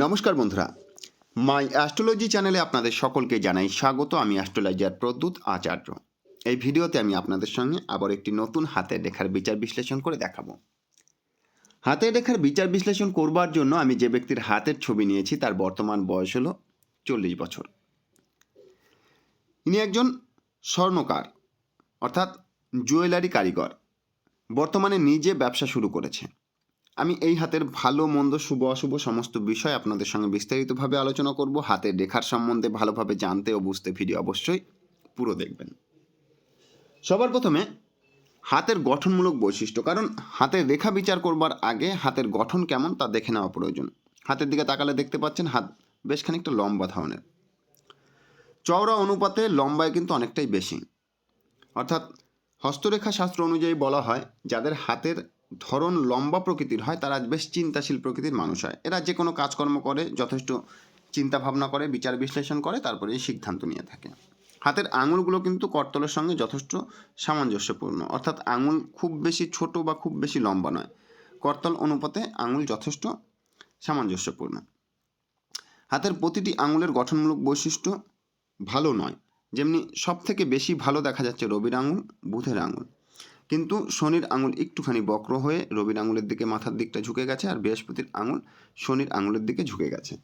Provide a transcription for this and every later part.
নমস্কার বন্ধুরা। মাই অ্যাস্ট্রোলজি চ্যানেলে আপনাদের সকলকে জানাই স্বাগত। আমি অ্যাস্ট্রোলজার প্রদ্যুৎ আচার্য। এই ভিডিওতে আমি আপনাদের সঙ্গে আবার একটি নতুন হাতের রেখার বিচার বিশ্লেষণ করে দেখাবো। হাতের রেখার বিচার বিশ্লেষণ করবার জন্য আমি যে ব্যক্তির হাতের ছবি নিয়েছি, তার বর্তমান বয়স হলো চল্লিশ বছর। ইনি একজন স্বর্ণকার, অর্থাৎ জুয়েলারি কারিগর। বর্তমানে নিজে ব্যবসা শুরু করেছে আমি এই হাতের ভালো, মন্দ, শুভ, অশুভ সমস্ত বিষয় আপনাদের সঙ্গে বিস্তারিতভাবে আলোচনা করব। হাতের রেখার সম্বন্ধে ভালোভাবে জানতে ও বুঝতে ভিডিও অবশ্যই পুরো দেখবেন। সবার প্রথমে হাতের গঠনমূলক বৈশিষ্ট্য, কারণ হাতের রেখা বিচার করবার আগে হাতের গঠন কেমন তা দেখে নেওয়া প্রয়োজন। হাতের দিকে তাকালে দেখতে পাচ্ছেন হাত বেশ খানিকটা লম্বা ধরনের। চওড়া অনুপাতে লম্বায় কিন্তু অনেকটাই বেশি। অর্থাৎ হস্তরেখা শাস্ত্র অনুযায়ী বলা হয়, যাদের হাতের ধরন লম্বা প্রকৃতির হয়, তারা বেশ চিন্তাশীল প্রকৃতির মানুষ হয়। এরা যে কোনো কাজকর্ম করে, যথেষ্ট চিন্তা ভাবনা করে, বিচার বিশ্লেষণ করে, তারপরে সিদ্ধান্ত নিয়ে থাকে। হাতের আঙুলগুলো কিন্তু করতলের সঙ্গে যথেষ্ট সামঞ্জস্যপূর্ণ। অর্থাৎ আঙুল খুব বেশি ছোট বা খুব বেশি লম্বা নয়। করতল অনুপাতে আঙুল যথেষ্ট সামঞ্জস্যপূর্ণ। হাতের প্রতিটি আঙুলের গঠনমূলক বৈশিষ্ট্য ভালো নয়। যেমনি সব থেকে বেশি ভালো দেখা যাচ্ছে রবির আঙুল, বুধের আঙুল। কিন্তু শনির আঙুল একটুখানি বক্র হয়ে রবির আঙুলের দিকে মাথার দিকটা ঝুঁকে গেছে আর বৃহস্পতির আঙুল শনির আঙুলের দিকে ঝুঁকে গেছে।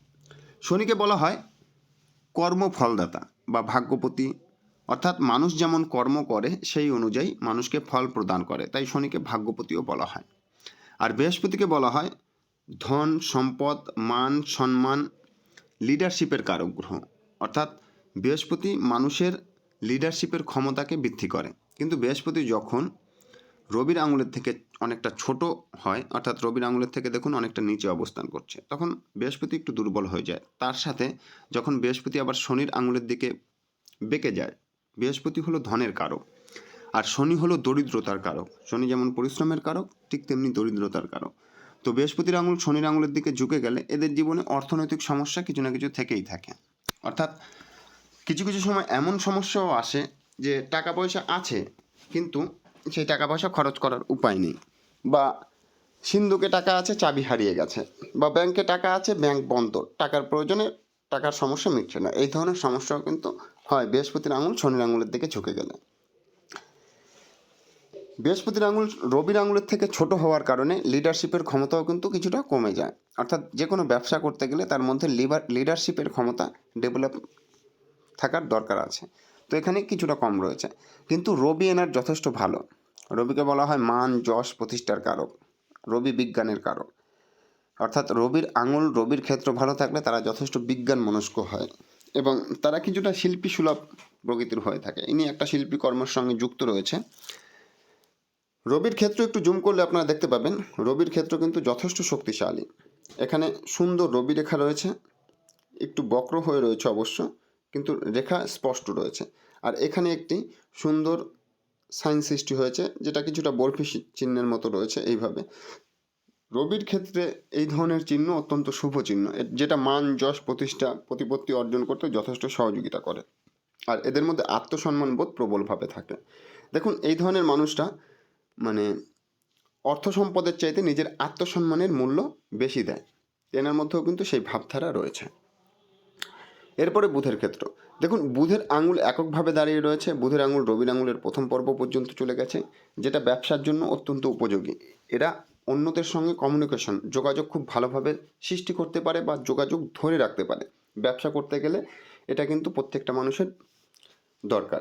শনিকে বলা হয় কর্মফলদাতা বা ভাগ্যপতি। অর্থাৎ মানুষ যেমন কর্ম করে, সেই অনুযায়ী মানুষকে ফল প্রদান করে। তাই শনিকে ভাগ্যপতিও বলা হয়। আর বৃহস্পতিকে বলা হয় ধন, সম্পদ, মান, সম্মান, লিডারশিপের কারক গ্রহ অর্থাৎ বৃহস্পতি মানুষের লিডারশিপের ক্ষমতাকে বৃদ্ধি করে। কিন্তু বৃহস্পতি যখন রবির আঙুলের থেকে অনেকটা ছোট হয়, অর্থাৎ রবির আঙুলের থেকে দেখুন অনেকটা নিচে অবস্থান করছে। তখন বৃহস্পতি একটু দুর্বল হয়ে যায়। তার সাথে যখন বৃহস্পতি আবার শনির আঙুলের দিকে বেঁকে যায়, বৃহস্পতি হলো ধনের কারক আর শনি হলো দরিদ্রতার কারক। শনি যেমন পরিশ্রমের কারক, ঠিক তেমনি দরিদ্রতার কারক। তো বৃহস্পতির আঙুল শনির আঙুলের দিকে ঝুঁকে গেলে এদের জীবনে অর্থনৈতিক সমস্যা কিছু না কিছু থেকেই থাকে। অর্থাৎ কিছু কিছু সময় এমন সমস্যাও আসে যে টাকা পয়সা আছে, কিন্তু সেই টাকা পয়সা খরচ করার উপায় নেই। বা সিন্ধুকে টাকা আছে, চাবি হারিয়ে গেছে। বা ব্যাংকে টাকা আছে, ব্যাংক বন্ধ। টাকার প্রয়োজনে টাকার সমস্যা মিটছে না। এই ধরনের সমস্যাও কিন্তু হয়। বৃহস্পতির আঙুল শনির আঙুলের দিকে ঝুঁকে গেলে। বৃহস্পতির আঙুল, রবির আঙুলের থেকে ছোট হওয়ার কারণে লিডারশিপের ক্ষমতাও কিন্তু কিছুটা কমে যায়। অর্থাৎ যে কোনো ব্যবসা করতে গেলে তার মধ্যে লিভার লিডারশিপের ক্ষমতা ডেভেলপ থাকার দরকার আছে। তো এখানে কিছুটা কম রয়েছে। কিন্তু রবি এনার যথেষ্ট ভালো। রবিকে বলা হয় মান যশ প্রতিষ্ঠার কারক, রবি বিজ্ঞানের কারক। অর্থাৎ রবির আঙুল, রবির ক্ষেত্র ভালো থাকলে তারা যথেষ্ট বিজ্ঞান মনস্ক হয় এবং তারা কিছুটা শিল্পী সুলভ প্রকৃতির হয়ে থাকে। ইনি একটা শিল্পী কর্মের সঙ্গে যুক্ত রয়েছে। রবির ক্ষেত্র একটু জুম করলে আপনারা দেখতে পাবেন, রবির ক্ষেত্র কিন্তু যথেষ্ট শক্তিশালী। এখানে সুন্দর রবি রেখা রয়েছে, একটু বক্র হয়ে রয়েছে অবশ্য, কিন্তু রেখা স্পষ্ট রয়েছে। আর এখানে একটি সুন্দর সাইন সৃষ্টি হয়েছে, যেটা কিছুটা বরফি চিহ্নের মতো রয়েছে এইভাবে। রবির ক্ষেত্রে এই ধরনের চিহ্ন অত্যন্ত শুভ চিহ্ন। যেটা মান, যশ, প্রতিষ্ঠা, প্রতিপত্তি অর্জন করতে যথেষ্ট সহযোগিতা করে। আর এদের মধ্যে আত্মসম্মান বোধ প্রবলভাবে থাকে। দেখুন, এই ধরনের মানুষটা মানে অর্থ সম্পদের চাইতে নিজের আত্মসম্মানের মূল্য বেশি দেয়। এনার মধ্যেও কিন্তু সেই ভাবধারা রয়েছে। এরপরে বুধের ক্ষেত্র। দেখুন, বুধের আঙুল এককভাবে দাঁড়িয়ে রয়েছে। বুধের আঙুল রবির আঙুলের প্রথম পর্ব পর্যন্ত চলে গেছে, যেটা ব্যবসার জন্য অত্যন্ত উপযোগী। এরা অন্যদের সঙ্গে কমিউনিকেশন যোগাযোগ খুব ভালোভাবে সৃষ্টি করতে পারে বা যোগাযোগ ধরে রাখতে পারে। ব্যবসা করতে গেলে এটা কিন্তু প্রত্যেকটা মানুষের দরকার।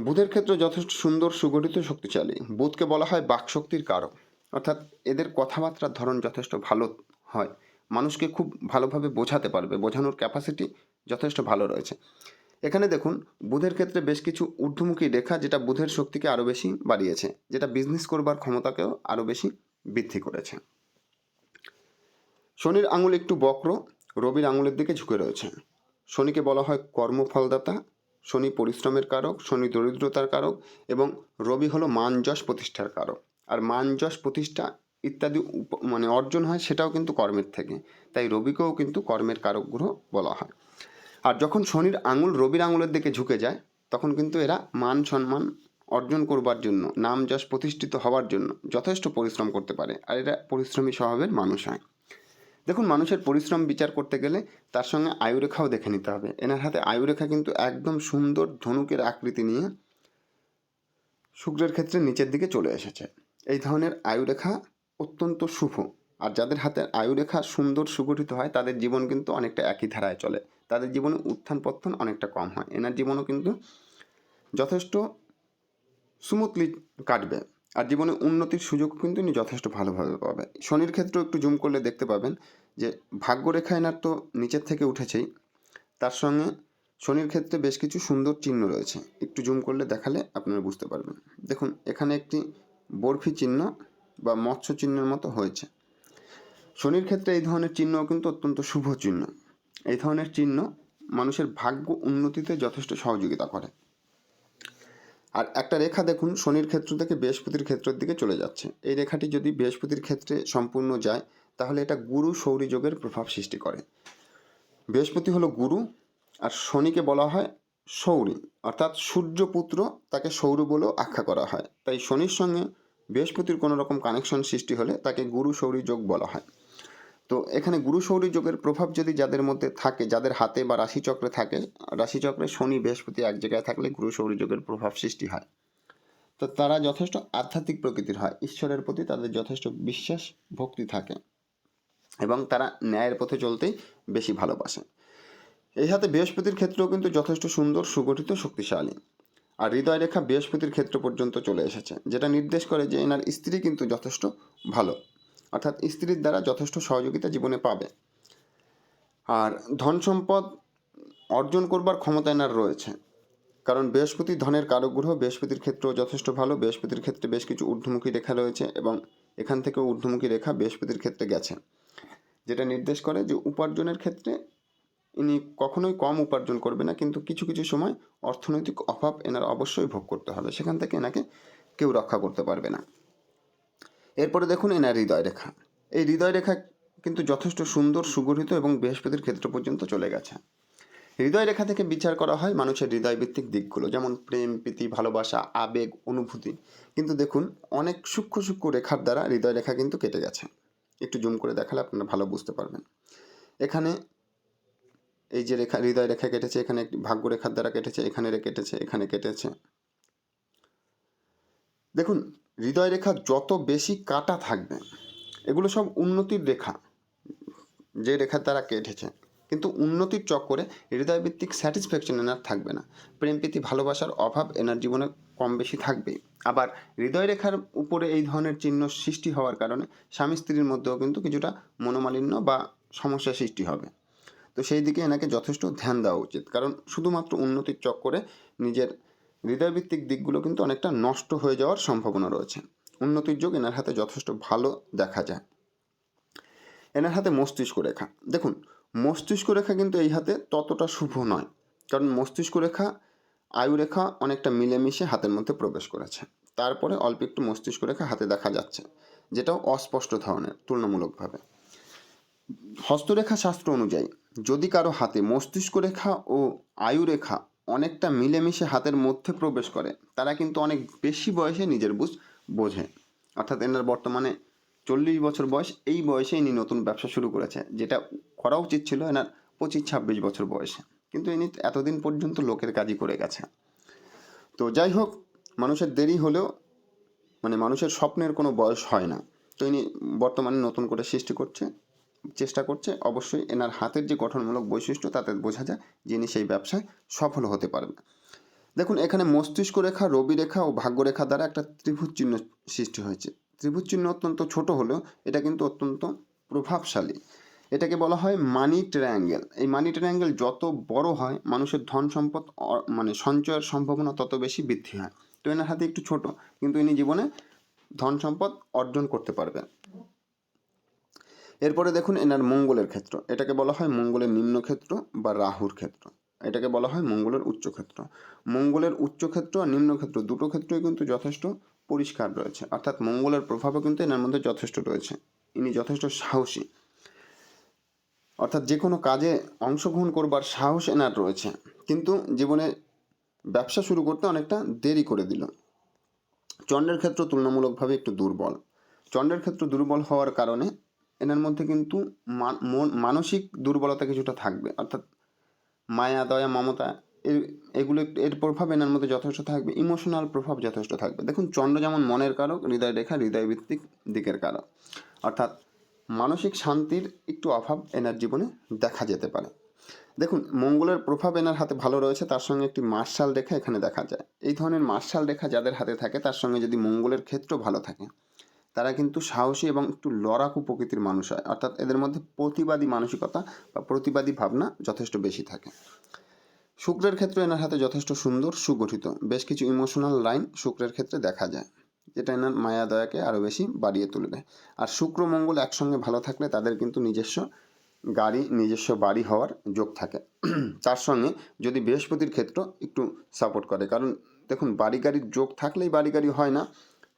বুধের ক্ষেত্রে যথেষ্ট সুন্দর, সুগঠিত, শক্তিশালী। বুধকে বলা হয় বাকশক্তির কারক। অর্থাৎ এদের কথাবার্তার ধরন যথেষ্ট ভালো হয়। মানুষকে খুব ভালোভাবে বোঝাতে পারবে, বোঝানোর ক্যাপাসিটি যথেষ্ট ভালো রয়েছে। এখানে দেখুন, বুধের ক্ষেত্রে বেশ কিছু ঊর্ধ্বমুখী রেখা যেটা বুধের শক্তিকে আরও বেশি বাড়িয়েছে, যেটা বিজনেস করবার ক্ষমতাকেও আরও বেশি বৃদ্ধি করেছে। শনির আঙুল একটু বক্র, রবির আঙুলের দিকে ঝুঁকে রয়েছে। শনিকে বলা হয় কর্মফলদাতা, শনি পরিশ্রমের কারক, শনি দরিদ্রতার কারক এবং রবি হলো মান যশ প্রতিষ্ঠার কারক। আর মান যশ প্রতিষ্ঠা ইত্যাদি মানে অর্জন হয় সেটাও কিন্তু কর্মের থেকে, তাই রবিকেও কিন্তু কর্মের কারক গ্রহ বলা হয়। আর যখন শনির আঙুল রবির আঙুলের দিকে ঝুঁকে যায়, তখন কিন্তু এরা মান সম্মান অর্জন করবার জন্য, নাম যশ প্রতিষ্ঠিত হওয়ার জন্য যথেষ্ট পরিশ্রম করতে পারে, আর এরা পরিশ্রমী স্বভাবের মানুষ হয়। দেখুন, মানুষের পরিশ্রম বিচার করতে গেলে তার সঙ্গে আয়ুরেখাও দেখে নিতে হবে। এনার হাতে আয়ুরেখা কিন্তু একদম সুন্দর ধনুকের আকৃতি নিয়ে শুক্রের ক্ষেত্রে নিচের দিকে চলে এসেছে। এই ধরনের আয়ুরেখা অত্যন্ত শুভ, আর যাদের হাতে আয়ুরেখা সুন্দর সুগঠিত হয়, তাদের জীবন কিন্তু অনেকটা একই ধারায় চলে। তাদের জীবনে উত্থান পত্তন অনেকটা কম হয়। এনার জীবনও কিন্তু যথেষ্ট স্মুথলি কাটবে আর জীবনে উন্নতির সুযোগ কিন্তু ইনি যথেষ্ট ভালোভাবে পাবে। শনির ক্ষেত্রেও একটু জুম করলে দেখতে পাবেন যে ভাগ্যরেখা এনার তো নিচের থেকে উঠেছেই। তার সঙ্গে শনির ক্ষেত্রে বেশ কিছু সুন্দর চিহ্ন রয়েছে। একটু জুম করলে দেখালে আপনারা বুঝতে পারবেন। দেখুন, এখানে একটি বরফি চিহ্ন বা মৎস্য চিহ্নের মতো হয়েছে। শনির ক্ষেত্রে এই ধরনের চিহ্নও কিন্তু অত্যন্ত শুভ চিহ্ন। এই ধরনের চিহ্ন মানুষের ভাগ্য উন্নতিতে যথেষ্ট সহযোগিতা করে। আর একটা রেখা দেখুন, শনির ক্ষেত্র থেকে বৃহস্পতির ক্ষেত্রের দিকে চলে যাচ্ছে। এই রেখাটি যদি বৃহস্পতির ক্ষেত্রে সম্পূর্ণ যায়, তাহলে এটা গুরু সৌরী যোগের প্রভাব সৃষ্টি করে। বৃহস্পতি হলো গুরু, আর শনিকে বলা হয় সৌরী। অর্থাৎ সূর্যপুত্র তাকে সৌর বলেও আখ্যা করা হয়। তাই শনির সঙ্গে বৃহস্পতির কোনো রকম কানেকশন সৃষ্টি হলে তাকে গুরু সৌরী যোগ বলা হয়। তো এখানে গুরু সৌরী যোগের প্রভাব যদি যাদের মধ্যে থাকে, যাদের হাতে বা রাশিচক্রে থাকে, রাশিচক্রে শনি বৃহস্পতি এক জায়গায় থাকলে গুরু সৌরী যোগের প্রভাব সৃষ্টি হয়। তো তারা যথেষ্ট আধ্যাত্মিক প্রকৃতির হয়, ঈশ্বরের প্রতি তাদের যথেষ্ট বিশ্বাস, ভক্তি থাকে এবং তারা ন্যায়ের পথে চলতেই বেশি ভালোবাসে। এই সাথে বৃহস্পতির ক্ষেত্রেও কিন্তু যথেষ্ট সুন্দর, সুগঠিত, শক্তিশালী। আর হৃদয় রেখা বৃহস্পতির ক্ষেত্র পর্যন্ত চলে এসেছে, যেটা নির্দেশ করে যে এনার স্ত্রী কিন্তু যথেষ্ট ভালো। অর্থাৎ স্ত্রীর দ্বারা যথেষ্ট সহযোগিতা জীবনে পাবে। আর ধন সম্পদ অর্জন করবার ক্ষমতা এনার রয়েছে। কারণ বৃহস্পতি ধনের কারগ্রহ বৃহস্পতির ক্ষেত্রেও যথেষ্ট ভালো। বৃহস্পতির ক্ষেত্রে বেশ কিছু ঊর্ধ্বমুখী রেখা রয়েছে এবং এখান থেকেও ঊর্ধ্বমুখী রেখা বৃহস্পতির ক্ষেত্রে গেছে। যেটা নির্দেশ করে যে উপার্জনের ক্ষেত্রে ইনি কখনোই কম উপার্জন করবে না, কিন্তু কিছু কিছু সময় অর্থনৈতিক অভাব এনার অবশ্যই ভোগ করতে হবে। সেখান থেকে এনাকে কেউ রক্ষা করতে পারবে না। এরপরে দেখুন এনার হৃদয় রেখা এই হৃদয় রেখা কিন্তু যথেষ্ট সুন্দর, সুগঠিত এবং বৃহস্পতির ক্ষেত্র পর্যন্ত চলে গেছে। হৃদয় রেখা থেকে বিচার করা হয় মানুষের হৃদয়ভিত্তিক দিকগুলো, যেমন প্রেম, প্রীতি, ভালোবাসা, আবেগ, অনুভূতি। কিন্তু দেখুন, অনেক সূক্ষ্ম সূক্ষ্ম রেখার দ্বারা হৃদয় রেখা কিন্তু কেটে গেছে। একটু জুম করে দেখালে আপনারা ভালো বুঝতে পারবেন। এখানে এই যে রেখা হৃদয় রেখা কেটেছে, এখানে একটি ভাগ্য রেখার দ্বারা কেটেছে, এখানে কেটেছে এখানে কেটেছে। দেখুন হৃদয় রেখা যত বেশি কাটা থাকবে, এগুলো সব উন্নতির রেখা, যে রেখার দ্বারা কেটেছে। কিন্তু উন্নতির চক্করে হৃদয়ভিত্তিক স্যাটিসফ্যাকশন এনার থাকবে না। প্রেম, প্রীতি, ভালোবাসার অভাব এনার জীবনে কম বেশি থাকবেই। আবার হৃদয় রেখার উপরে এই ধরনের চিহ্ন সৃষ্টি হওয়ার কারণে স্বামী স্ত্রীর মধ্যেও কিন্তু কিছুটা মনোমালিন্য বা সমস্যা সৃষ্টি হবে। তো সেই দিকে এনাকে যথেষ্ট ধ্যান দেওয়া উচিত। কারণ শুধুমাত্র উন্নতির চক্করে নিজের হৃদয়ভিত্তিক দিকগুলো কিন্তু অনেকটা নষ্ট হয়ে যাওয়ার সম্ভাবনা রয়েছে। উন্নতির যোগ এনার হাতে যথেষ্ট ভালো দেখা যায়। এনার হাতে মস্তিষ্ক রেখা। দেখুন, মস্তিষ্ক রেখা কিন্তু এই হাতে ততটা শুভ নয়। কারণ মস্তিষ্ক রেখা, আয়ু রেখা অনেকটা মিলেমিশে হাতের মধ্যে প্রবেশ করেছে। তারপরে অল্প একটু মস্তিষ্ক রেখা হাতে দেখা যাচ্ছে, যেটাও অস্পষ্ট ধরনের, তুলনামূলকভাবে। হস্তরেখা শাস্ত্র অনুযায়ী, যদি কারও হাতে মস্তিষ্ক রেখা ও আয়ু রেখা অনেকটা মিলেমিশে হাতের মধ্যে প্রবেশ করে। তারা কিন্তু অনেক বেশি বয়সে নিজের বুঝ বোঝে। অর্থাৎ এনার বর্তমানে চল্লিশ বছর বয়স, এই বয়সে ইনি নতুন ব্যবসা শুরু করেছে, যেটা করা উচিত ছিল এনার পঁচিশ ছাব্বিশ বছর বয়সে। কিন্তু ইনি এতদিন পর্যন্ত লোকের কাজই করে গেছে। তো যাই হোক, মানুষের দেরি হলেও মানে মানুষের স্বপ্নের কোনো বয়স হয় না। তো ইনি বর্তমানে নতুন করে সৃষ্টি করছে। চেষ্টা করছে, অবশ্যই এনার হাতের যে গঠনমূলক বৈশিষ্ট্য তাতে বোঝা যায় যিনি সেই ব্যবসায় সফল হতে পারবে দেখুন, এখানে মস্তিষ্ক রেখা, রবি রেখা ও ভাগ্য রেখা দ্বারা একটা ত্রিভুজ চিহ্ন সৃষ্টি হয়েছে। ত্রিভুজ চিহ্ন অত্যন্ত ছোট হলেও এটা কিন্তু অত্যন্ত প্রভাবশালী। এটাকে বলা হয় মানি ট্রায়াঙ্গেল। এই মানি ট্রায়াঙ্গেল যত বড় হয়, মানুষের ধন সম্পদ মানে সঞ্চয়ের সম্ভাবনা তত বেশি বৃদ্ধি হয়। তো এনার হাতে একটু ছোট, কিন্তু ইনি জীবনে ধন সম্পদ অর্জন করতে পারবেন। এরপরে দেখুন এনার মঙ্গলের ক্ষেত্র। এটাকে বলা হয় মঙ্গলের নিম্ন ক্ষেত্র বা রাহুর ক্ষেত্র। এটাকে বলা হয় মঙ্গলের উচ্চ ক্ষেত্র মঙ্গলের উচ্চ ক্ষেত্র আর নিম্ন ক্ষেত্র দুটো ক্ষেত্রই কিন্তু যথেষ্ট পরিষ্কার রয়েছে। অর্থাৎ মঙ্গলের প্রভাবও কিন্তু এনার মধ্যে যথেষ্ট রয়েছে। ইনি যথেষ্ট সাহসী। অর্থাৎ যে কোনো কাজে অংশগ্রহণ করবার সাহস এনার রয়েছে। কিন্তু জীবনে ব্যবসা শুরু করতে অনেকটা দেরি করে দিল। চন্দ্রের ক্ষেত্র তুলনামূলকভাবে একটু দুর্বল। চন্দ্রের ক্ষেত্র দুর্বল হওয়ার কারণে এনার মধ্যে কিন্তু মন- মানসিক দুর্বলতা কিছুটা থাকবে। অর্থাৎ মায়া, দয়া, মমতা এগুলো, এর প্রভাব এনার মধ্যে যথেষ্ট থাকবে। ইমোশনাল প্রভাব যথেষ্ট থাকবে। দেখুন, চন্দ্র যেমন মনের কারক হৃদয় রেখা হৃদয় ভিত্তিক দিকের কারক। অর্থাৎ মানসিক শান্তির একটু অভাব এনার জীবনে দেখা যেতে পারে। দেখুন, মঙ্গলের প্রভাব এনার হাতে ভালো রয়েছে, তার সঙ্গে একটি মার্শাল রেখা এখানে দেখা যায়। এই ধরনের মার্শাল রেখা যাদের হাতে থাকে, তার সঙ্গে যদি মঙ্গলের ক্ষেত্র ভালো থাকে তারা কিন্তু সাহসী এবং একটু লড়াকু প্রকৃতির মানুষ হয়। অর্থাৎ এদের মধ্যে প্রতিবাদী মানসিকতা বা প্রতিবাদী ভাবনা যথেষ্ট বেশি থাকে। শুক্রের ক্ষেত্রে এনার হাতে যথেষ্ট সুন্দর, সুগঠিত। বেশ কিছু ইমোশনাল লাইন শুক্রের ক্ষেত্রে দেখা যায়, যেটা এনার মায়া, দয়াকে আরও বেশি বাড়িয়ে তুলবে। আর শুক্র, মঙ্গল একসঙ্গে ভালো থাকলে তাদের কিন্তু নিজস্ব গাড়ি, নিজস্ব বাড়ি হওয়ার যোগ থাকে। তার সঙ্গে যদি বৃহস্পতির ক্ষেত্র একটু সাপোর্ট করে। কারণ দেখুন বাড়ি গাড়ির যোগ থাকলেই বাড়ি গাড়ি হয় না।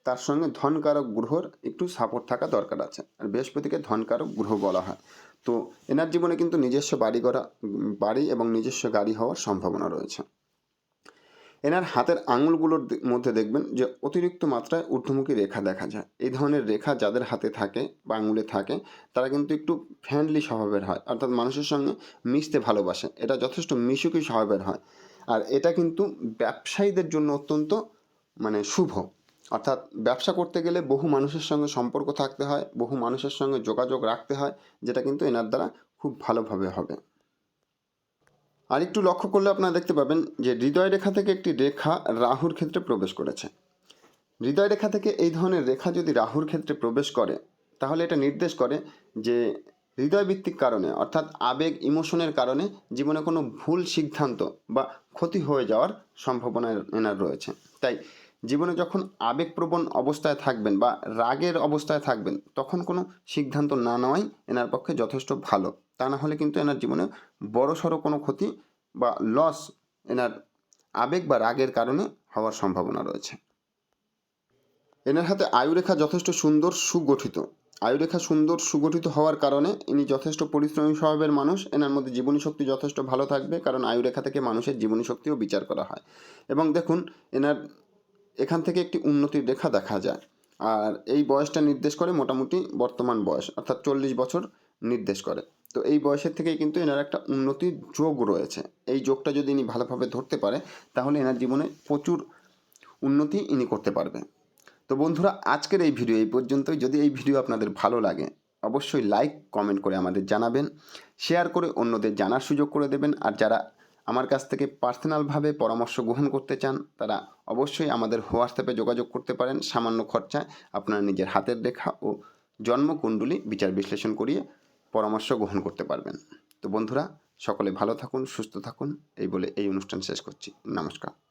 তার সঙ্গে ধনকারক গ্রহর একটু সাপোর্ট থাকা দরকার আছে। আর বৃহস্পতিকে ধনকারক গ্রহ বলা হয়। তো এনার জীবনে কিন্তু নিজস্ব বাড়ি করা বাড়ি এবং নিজস্ব গাড়ি হওয়ার সম্ভাবনা রয়েছে। এনার হাতের আঙুলগুলোর মধ্যে দেখবেন যে অতিরিক্ত মাত্রায় ঊর্ধ্বমুখী রেখা দেখা যায়। এই ধরনের রেখা যাদের হাতে থাকে বা আঙুলে থাকে, তারা কিন্তু একটু ফ্রেন্ডলি স্বভাবের হয়। অর্থাৎ মানুষের সঙ্গে মিশতে ভালোবাসে। এটা যথেষ্ট মিশুকি স্বভাবের হয়। আর এটা কিন্তু ব্যবসায়ীদের জন্য অত্যন্ত মানে শুভ। অর্থাৎ ব্যবসা করতে গেলে বহু মানুষের সঙ্গে সম্পর্ক থাকতে হয়, বহু মানুষের সঙ্গে যোগাযোগ রাখতে হয়, যেটা কিন্তু এনার দ্বারা খুব ভালোভাবে হবে। আর একটু লক্ষ্য করলে আপনারা দেখতে পাবেন যে হৃদয় রেখা থেকে একটি রেখা রাহুর ক্ষেত্রে প্রবেশ করেছে। হৃদয় রেখা থেকে এই ধরনের রেখা যদি রাহুর ক্ষেত্রে প্রবেশ করে, তাহলে এটা নির্দেশ করে যে হৃদয় ভিত্তিক কারণে, অর্থাৎ আবেগ, ইমোশনের কারণে জীবনে কোনো ভুল সিদ্ধান্ত বা ক্ষতি হয়ে যাওয়ার সম্ভাবনা এনার রয়েছে। তাই জীবনে যখন আবেগপ্রবণ অবস্থায় থাকবেন বা রাগের অবস্থায় থাকবেন, তখন কোনো সিদ্ধান্ত না নেওয়াই এনার পক্ষে যথেষ্ট ভালো। তা না হলে কিন্তু এনার জীবনে বড় সড়ো কোনো ক্ষতি বা লস এনার আবেগ বা রাগের কারণে হওয়ার সম্ভাবনা রয়েছে। এনার হাতে আয়ুরেখা যথেষ্ট সুন্দর সুগঠিত। আয়ুরেখা সুন্দর সুগঠিত হওয়ার কারণে ইনি যথেষ্ট পরিশ্রমী স্বভাবের মানুষ। এনার মধ্যে জীবনী শক্তি যথেষ্ট ভালো থাকবে, কারণ আয়ুরেখা থেকে মানুষের জীবনী শক্তিও বিচার করা হয়। এবং দেখুন, এনার এখান থেকে একটি উন্নতির রেখা দেখা যায়। আর এই বয়সটা নির্দেশ করে মোটামুটি বর্তমান বয়স, অর্থাৎ চল্লিশ বছর নির্দেশ করে। তো এই বয়সের থেকেই কিন্তু এনার একটা উন্নতির যোগ রয়েছে। এই যোগটা যদি ইনি ভালোভাবে ধরতে পারে, তাহলে এনার জীবনে প্রচুর উন্নতি ইনি করতে পারবে। তো বন্ধুরা, আজকের এই ভিডিও এই পর্যন্তই। যদি এই ভিডিও আপনাদের ভালো লাগে, অবশ্যই লাইক, কমেন্ট করে আমাদের জানাবেন। শেয়ার করে অন্যদের জানার সুযোগ করে দেবেন। আর যারা আমার কাছ থেকে পার্সোনালভাবে পরামর্শ গ্রহণ করতে চান, তারা অবশ্যই আমাদের হোয়াটসঅ্যাপে যোগাযোগ করতে পারেন। সামান্য খরচায় আপনারা নিজের হাতের রেখা ও জন্মকুণ্ডলী বিচার বিশ্লেষণ করিয়ে পরামর্শ গ্রহণ করতে পারবেন। তো বন্ধুরা, সকলে ভালো থাকুন, সুস্থ থাকুন। এই বলে এই অনুষ্ঠান শেষ করছি। নমস্কার।